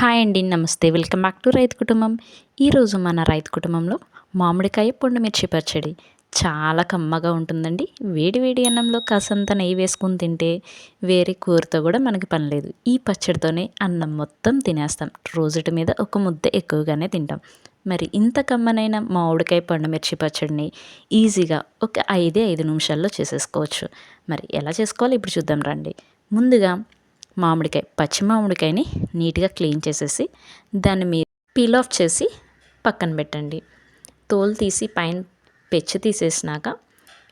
Hi అండి నమస్తే. Welcome back to రైతు కుటుంబం. ఈరోజు మన రైతు కుటుంబంలో మామిడికాయ మిర్చి పచ్చడి చాలా కమ్మగా ఉంటుందండి. వేడి వేడి అన్నంలో కాసంత నెయ్యి వేసుకుని తింటే వేరే కూరతో కూడా మనకి పని లేదు. ఈ పచ్చడితోనే అన్నం మొత్తం తినేస్తాం. రోజుటి మీద ఒక ముద్ద ఎక్కువగానే తింటాం. మరి ఇంత కమ్మనైన మామిడికాయ మిర్చి పచ్చడిని ఈజీగా ఒక ఐదే ఐదు నిమిషాల్లో చేసేసుకోవచ్చు. మరి ఎలా చేసుకోవాలి? ఇప్పుడు చూద్దాం రండి. ముందుగా మామిడికాయ పచ్చి మామిడికాయని నీట్గా క్లీన్ చేసేసి దాన్ని మీరు పీల్ ఆఫ్ చేసి పక్కన పెట్టండి. తోలు తీసి పైన పెచ్చు తీసేసినాక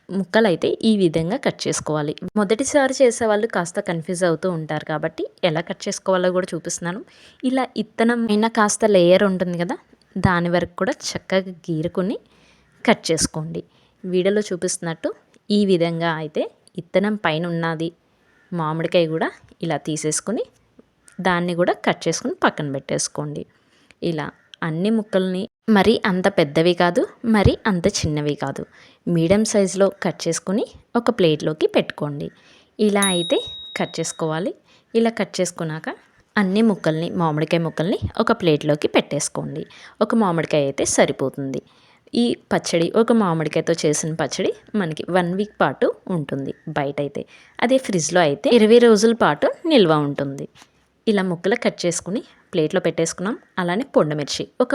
ముక్కలు అయితే ఈ విధంగా కట్ చేసుకోవాలి. మొదటిసారి చేసేవాళ్ళు కాస్త కన్ఫ్యూజ్ అవుతూ ఉంటారు కాబట్టి ఎలా కట్ చేసుకోవాలో కూడా చూపిస్తున్నాను. ఇలా ఇత్తనం అయినా కాస్త లేయర్ ఉంటుంది కదా దాని వరకు కూడా చక్కగా గీరుకుని కట్ చేసుకోండి. వీడియోలో చూపిస్తున్నట్టు ఈ విధంగా అయితే ఇత్తనం పైన ఉన్నది మామిడికాయ కూడా ఇలా తీసేసుకొని దాన్ని కూడా కట్ చేసుకుని పక్కన పెట్టేసుకోండి. ఇలా అన్ని ముక్కల్ని మరి అంత పెద్దవి కాదు మరి అంత చిన్నవి కాదు. మీడియం సైజులో కట్ చేసుకుని ఒక ప్లేట్లోకి పెట్టుకోండి. ఇలా అయితే కట్ చేసుకోవాలి. ఇలా కట్ చేసుకున్నాక అన్ని ముక్కల్ని మామిడికాయ ముక్కల్ని ఒక ప్లేట్లోకి పెట్టేసుకోండి. ఒక మామిడికాయ అయితే సరిపోతుంది. ఈ పచ్చడి ఒక మామిడికాయతో చేసిన పచ్చడి మనకి వన్ వీక్ పాటు ఉంటుంది బయట అయితే అదే ఫ్రిడ్జ్లో అయితే ఇరవై రోజుల పాటు నిల్వ ఉంటుంది. ఇలా ముక్కలు కట్ చేసుకుని ప్లేట్లో పెట్టేసుకున్నాం. అలానే పొండమిర్చి. ఒక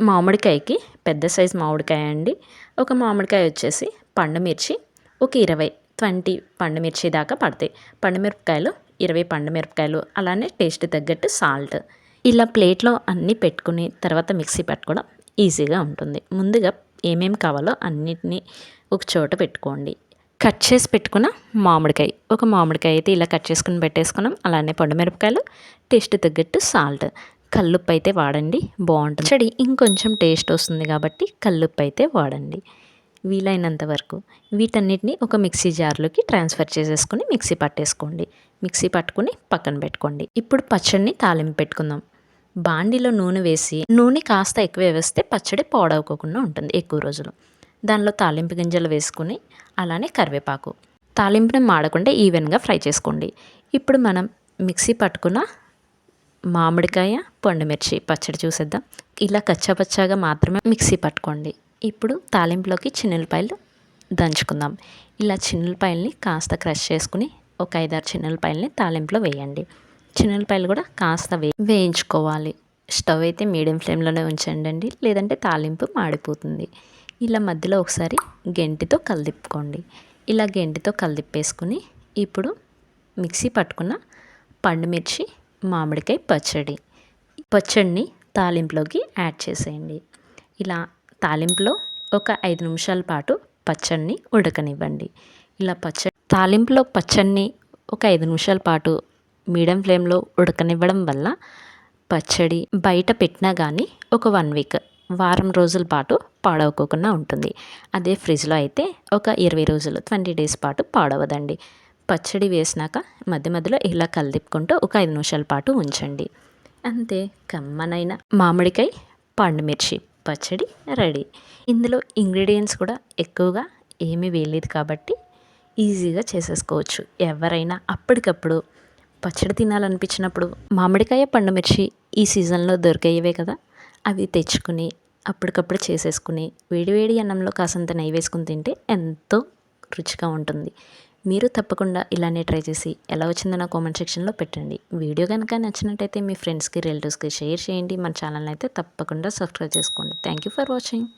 మామిడికాయకి పెద్ద సైజు మామిడికాయ అండి. ఒక మామిడికాయ వచ్చేసి పండుమిర్చి. ఒక ఇరవై ట్వంటీ పండుమిర్చి దాకా పడతాయి. పండుమిరపకాయలు ఇరవై పండుమిరపకాయలు అలానే టేస్ట్ తగ్గట్టు సాల్ట్. ఇలా ప్లేట్లో అన్నీ పెట్టుకుని తర్వాత మిక్సీ పెట్టుకోవడం ఈజీగా ఉంటుంది. ముందుగా ఏమేమి కావాలో అన్నిటినీ ఒక చోట పెట్టుకోండి. కట్ చేసి పెట్టుకున్న మామిడికాయ. ఒక మామిడికాయ అయితే ఇలా కట్ చేసుకుని పెట్టేసుకున్నాం. అలానే మిరపకాయలు టేస్ట్ తగ్గట్టు సాల్ట్. కల్లుప్పు అయితే వాడండి బాగుంటుంది. చెడి ఇంకొంచెం టేస్ట్ వస్తుంది కాబట్టి కల్లుప్పు అయితే వాడండి. వీలైనంత వరకు వీటన్నిటిని ఒక మిక్సీ జార్లోకి ట్రాన్స్ఫర్ చేసేసుకుని మిక్సీ పట్టేసుకోండి. మిక్సీ పట్టుకుని పక్కన పెట్టుకోండి. ఇప్పుడు పచ్చడిని తాలింపు పెట్టుకుందాం. బాండిలో నూనె వేసి నూనె కాస్త ఎక్కువ వేస్తే పచ్చడి పాడవుకోకుండా ఉంటుంది ఎక్కువ రోజులు. దానిలో తాలింపు గింజలు వేసుకుని అలానే కరివేపాకు. తాలింపుని మాడకుండా ఈవెన్గా ఫ్రై చేసుకోండి. ఇప్పుడు మనం మిక్సీ పట్టుకున్న మామిడికాయ పండుమిర్చి పచ్చడి చూసేద్దాం. ఇలా కచ్చాపచ్చాగా మాత్రమే మిక్సీ పట్టుకోండి. ఇప్పుడు తాలింపులోకి చిన్నెలపాయలు దంచుకుందాం. ఇలా చిన్నెలపాయల్ని కాస్త క్రష్ చేసుకుని ఒక ఐదారు చిన్నెలపాయల్ని తాలింపులో వేయండి. చిన్నపాయలు కూడా కాస్త వే వేయించుకోవాలి. స్టవ్ అయితే మీడియం ఫ్లేమ్లోనే ఉంచండి లేదంటే తాలింపు మాడిపోతుంది. ఇలా మధ్యలో ఒకసారి గెంటితో కలిదిప్పుకోండి. ఇలా గెంటితో కలిదిప్పేసుకుని ఇప్పుడు మిక్సీ పట్టుకున్న పండుమిర్చి మామిడికాయ పచ్చడి. పచ్చడిని తాలింపులోకి యాడ్ చేసేయండి. ఇలా తాలింపులో ఒక ఐదు నిమిషాల పాటు పచ్చడిని ఉడకనివ్వండి. ఇలా పచ్చడి తాలింపులో పచ్చడిని ఒక ఐదు నిమిషాల పాటు మీడియం ఫ్లేమ్లో ఉడకనివ్వడం వల్ల పచ్చడి బయట పెట్టినా కానీ ఒక వన్ వీక్ వారం రోజుల పాటు పాడవకోకుండా ఉంటుంది. అదే ఫ్రిడ్జ్లో అయితే ఒక ఇరవై రోజులు ట్వంటీ డేస్ పాటు పాడవదండి. పచ్చడి వేసినాక మధ్య మధ్యలో ఇలా కలిదిప్పుకుంటూ ఒక ఐదు నిమిషాల పాటు ఉంచండి. అంతే కమ్మనైన మామిడికాయ పండుమిర్చి పచ్చడి రెడీ. ఇందులో ఇంగ్రీడియంట్స్ కూడా ఎక్కువగా ఏమీ వేయలేదు కాబట్టి ఈజీగా చేసేసుకోవచ్చు. ఎవరైనా అప్పటికప్పుడు పచ్చడి తినాలనిపించినప్పుడు మామిడికాయ పండుమిర్చి ఈ సీజన్లో దొరికేవే కదా. అవి తెచ్చుకుని అప్పటికప్పుడు చేసేసుకుని వేడివేడి అన్నంలో కాసంత నెయ్యి వేసుకుని తింటే ఎంతో రుచిగా ఉంటుంది. మీరు తప్పకుండా ఇలానే ట్రై చేసి ఎలా వచ్చిందో నా కామెంట్ సెక్షన్లో పెట్టండి. వీడియో కనుక నచ్చినట్టయితే మీ ఫ్రెండ్స్కి రిలేటివ్స్కి షేర్ చేయండి. మన ఛానల్ అయితే తప్పకుండా సబ్స్క్రైబ్ చేసుకోండి. Thank you for watching.